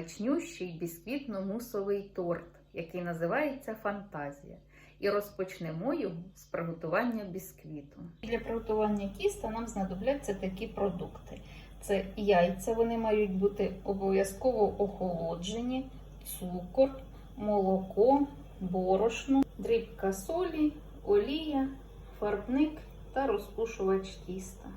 смачнющий бісквітно-мусовий торт, який називається Фантазія. І розпочнемо його з приготування бісквіту. Для приготування тіста нам знадобляться такі продукти: це яйця, вони мають бути обов'язково охолоджені, цукор, молоко, борошно, дрібка солі, олія, фарбник та розпушувач тіста.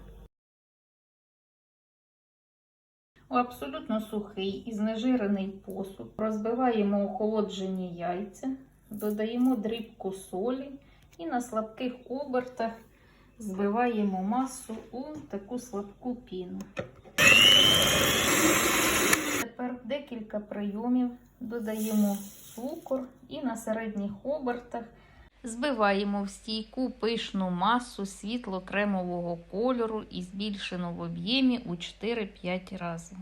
Абсолютно сухий і знежирений посуд розбиваємо охолоджені яйця, додаємо дрібку солі і на слабких обертах збиваємо масу у таку слабку піну. Тепер декілька прийомів додаємо цукор і на середніх обертах збиваємо в стійку пишну масу світло-кремового кольору і збільшену в об'ємі у 4-5 разів.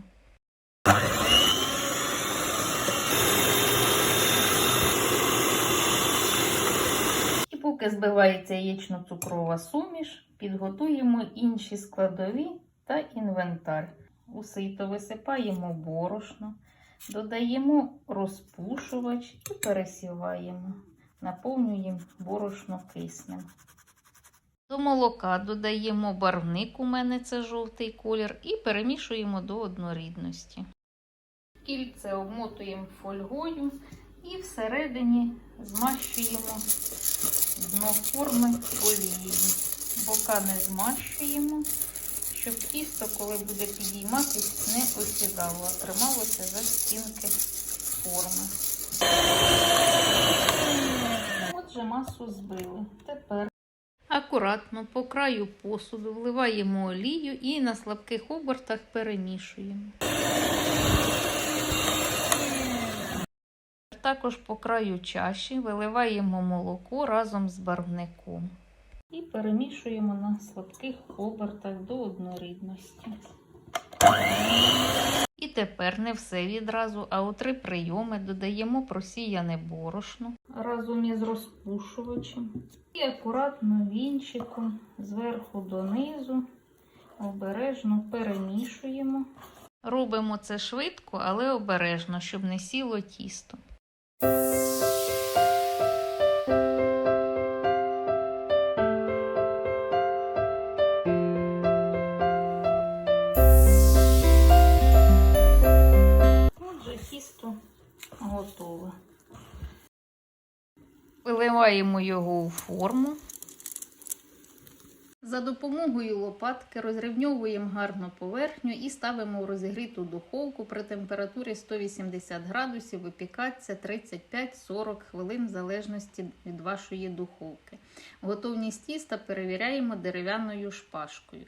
І поки збивається яєчно-цукрова суміш, підготуємо інші складові та інвентар. У сито висипаємо борошно, додаємо розпушувач і пересіваємо. Наповнюємо борошно киснем. До молока додаємо барвник, у мене це жовтий колір, і перемішуємо до однорідності. Кільце обмотуємо фольгою і всередині змащуємо дно форми олією. Бока не змащуємо, щоб тісто, коли буде підійматись, не осідало, а трималося за стінки форми. Отже, масу збили. Тепер акуратно по краю посуду вливаємо олію і на слабких обертах перемішуємо. Також по краю чаші виливаємо молоко разом з барвником. І перемішуємо на слабких обертах до однорідності. І тепер не все відразу, а у три прийоми додаємо просіяне борошно разом із розпушувачем. І акуратно вінчиком зверху донизу обережно перемішуємо. Робимо це швидко, але обережно, щоб не сіло тісто. Виливаємо його у форму. За допомогою лопатки розрівньовуємо гарно поверхню і ставимо в розігріту духовку при температурі 180 градусів випікатися 35-40 хвилин в залежності від вашої духовки. Готовність тіста перевіряємо дерев'яною шпажкою.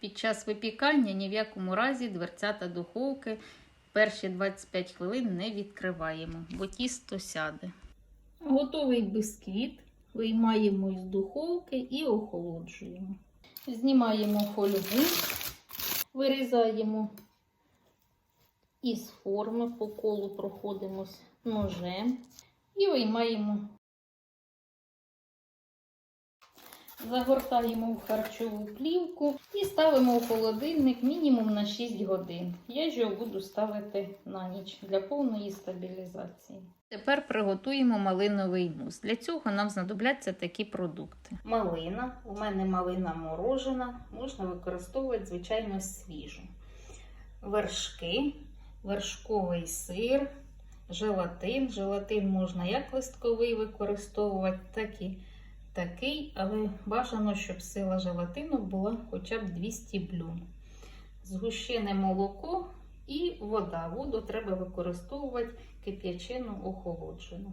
Під час випікання ні в якому разі дверцята духовки перші 25 хвилин не відкриваємо, бо тісто сяде. Готовий бисквіт виймаємо із духовки і охолоджуємо. Знімаємо фольгу, вирізаємо із форми, по колу проходимось ножем і виймаємо. Загортаємо в харчову плівку і ставимо в холодильник мінімум на 6 годин. Я ж його буду ставити на ніч для повної стабілізації. Тепер приготуємо малиновий мус. Для цього нам знадобляться такі продукти. Малина, у мене малина морожена, можна використовувати, звичайно, свіжу. Вершки, вершковий сир, желатин. Желатин можна як листковий використовувати, так і такий, але бажано, щоб сила желатину була хоча б 200 блюм. Згущене молоко і вода. Воду треба використовувати кип'ячену охолоджену.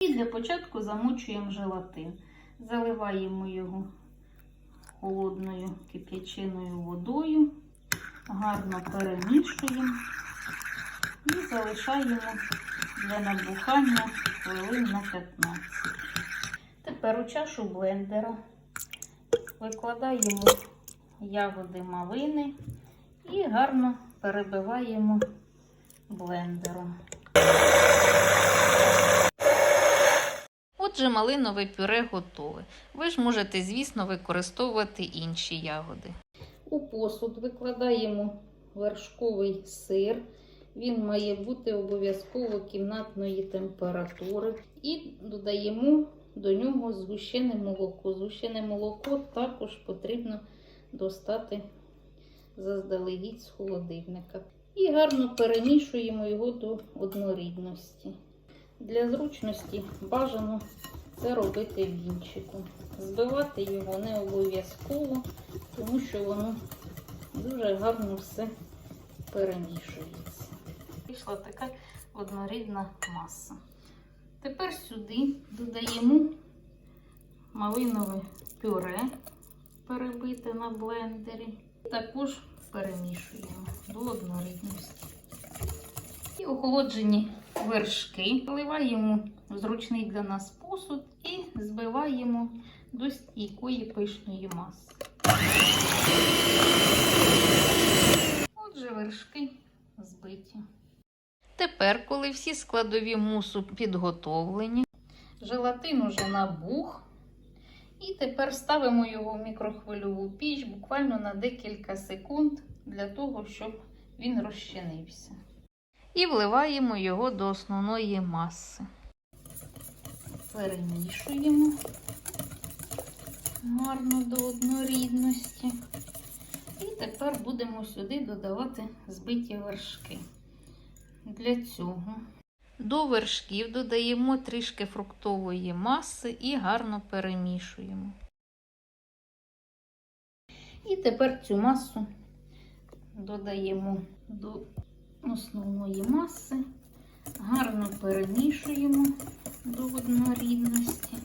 І для початку замочуємо желатин. Заливаємо його холодною кип'яченою водою, гарно перемішуємо і залишаємо для набухання хвилин на 15. Тепер у чашу блендера викладаємо ягоди малини і гарно перебиваємо блендером. Отже, малинове пюре готове. Ви ж можете, звісно, використовувати інші ягоди. У посуд викладаємо вершковий сир. Він має бути обов'язково кімнатної температури. І додаємо до нього згущене молоко. Згущене молоко також потрібно достати заздалегідь з холодильника. І гарно перемішуємо його до однорідності. Для зручності бажано це робити вінчиком. Збивати його не обов'язково, тому що воно дуже гарно все перемішується. Вийшла така однорідна маса. Тепер сюди додаємо малинове пюре, перебите на блендері. Також перемішуємо до однорідності. І охолоджені вершки вливаємо в зручний для нас посуд і збиваємо до стійкої пишної маси. Отже, вершки збиті. Тепер, коли всі складові мусу підготовлені, желатин уже набух. І тепер ставимо його в мікрохвильову піч буквально на декілька секунд для того, щоб він розчинився. І вливаємо його до основної маси. Перемішуємо гарно до однорідності. І тепер будемо сюди додавати збиті вершки. Для цього до вершків додаємо трішки фруктової маси і гарно перемішуємо. І тепер цю масу додаємо до основної маси, гарно перемішуємо до однорідності.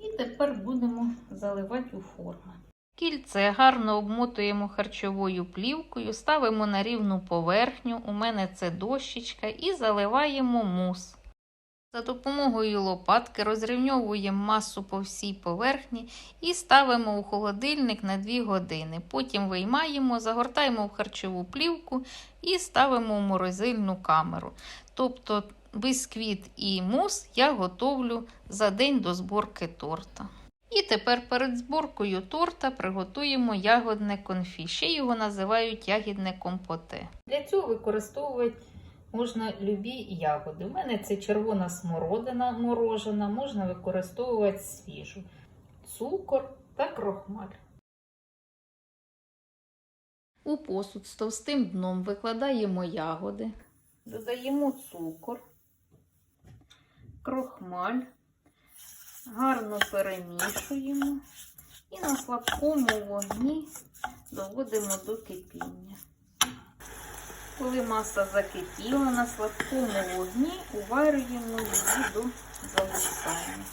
І тепер будемо заливати у форми. Кільце гарно обмотуємо харчовою плівкою, ставимо на рівну поверхню, у мене це дощечка, і заливаємо мус. За допомогою лопатки розрівньовуємо масу по всій поверхні і ставимо у холодильник на 2 години. Потім виймаємо, загортаємо в харчову плівку і ставимо в морозильну камеру. Тобто бисквіт і мус я готовлю за день до зборки торта. І тепер перед зборкою торта приготуємо ягодне конфі. Ще його називають ягідне компоте. Для цього використовувати можна любі ягоди. У мене це червона смородина морожена, можна використовувати свіжу, цукор та крохмаль. У посуд з товстим дном викладаємо ягоди, додаємо цукор, крохмаль. Гарно перемішуємо і на слабкому вогні доводимо до кипіння. Коли маса закипіла, на слабкому вогні уварюємо її до загустання.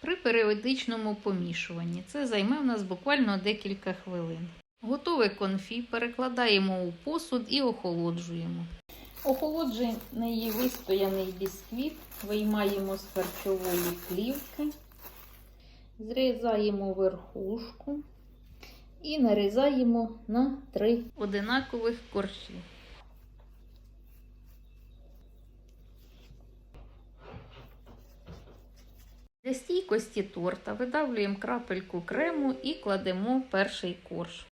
При періодичному помішуванні це займе в нас буквально декілька хвилин. Готове конфі перекладаємо у посуд і охолоджуємо. Охолоджений вистояний бісквіт виймаємо з харчової плівки, зрізаємо верхушку і нарізаємо на три одинакових коржі. Для стійкості торта видавлюємо крапельку крему і кладемо перший корж.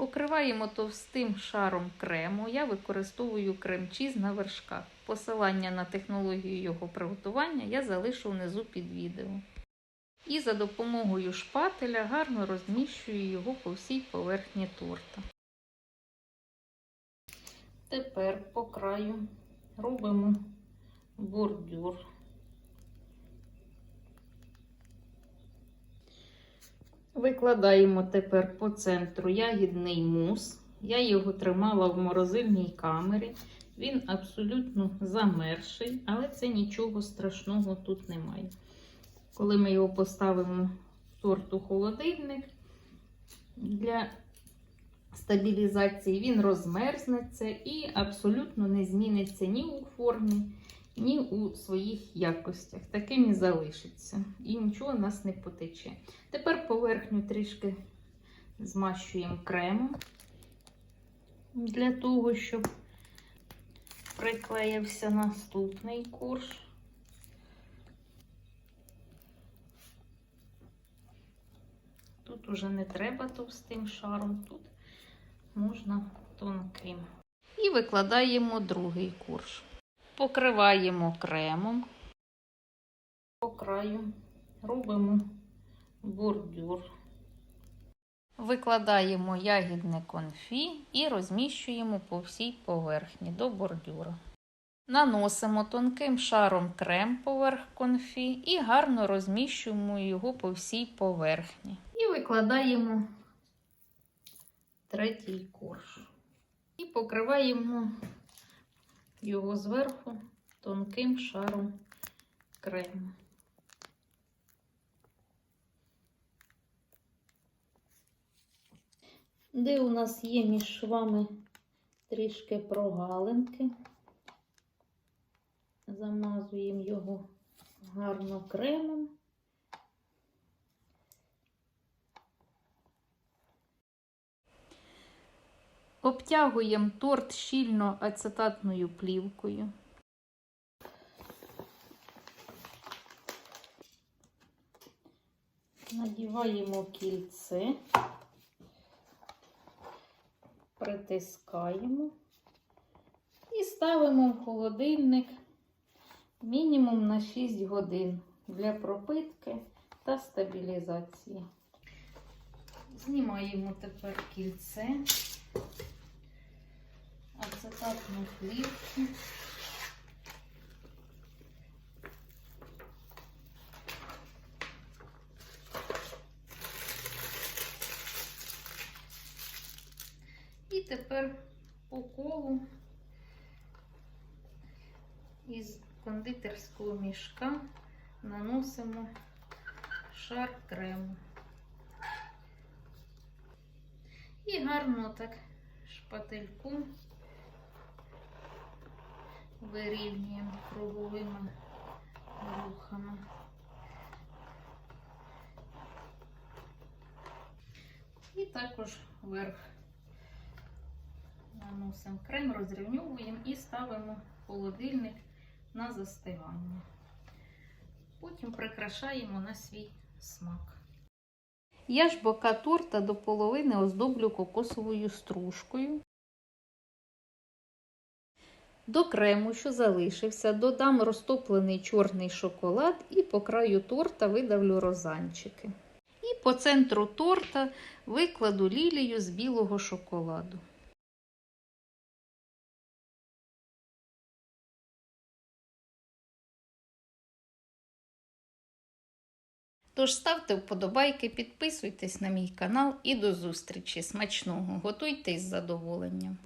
Покриваємо товстим шаром крему. Я використовую крем-чіз на вершках. Посилання на технологію його приготування я залишу внизу під відео. І за допомогою шпателя гарно розміщую його по всій поверхні торта. Тепер по краю робимо бордюр. Викладаємо тепер по центру ягідний мус. Я його тримала в морозильній камері. Він абсолютно замерший, але це нічого страшного тут немає. Коли ми його поставимо в торт у холодильник для стабілізації, він розмерзнеться і абсолютно не зміниться ні у формі, ні у своїх якостях. Таким і залишиться. І нічого у нас не потече. Тепер поверхню трішки змащуємо кремом для того, щоб приклеївся наступний корж. Тут уже не треба товстим шаром, тут можна тонким. І викладаємо другий корж. Покриваємо кремом. По краю робимо бордюр. Викладаємо ягідне конфі і розміщуємо по всій поверхні до бордюра. Наносимо тонким шаром крем поверх конфі і гарно розміщуємо його по всій поверхні. І викладаємо третій корж. І покриваємо його зверху тонким шаром крему. Де у нас є між швами трішки прогалинки, замазуємо його гарно кремом. Обтягуємо торт щільно ацетатною плівкою. Надіваємо кільце, притискаємо і ставимо в холодильник мінімум на 6 годин для пропитки та стабілізації. Знімаємо тепер кільце, ацетатну плівку. І тепер по колу із кондитерського мішка наносимо шар крему. І гарно так шпательком вирівнюємо круговими рухами. І також вверх наносимо крем, розрівнюємо і ставимо холодильник на застигання. Потім прикрашаємо на свій смак. Я ж бока торта до половини оздоблю кокосовою стружкою. До крему, що залишився, додам розтоплений чорний шоколад і по краю торта видавлю розанчики. І по центру торта викладу лілію з білого шоколаду. Тож ставте вподобайки, підписуйтесь на мій канал і до зустрічі. Смачного! Готуйте із задоволенням!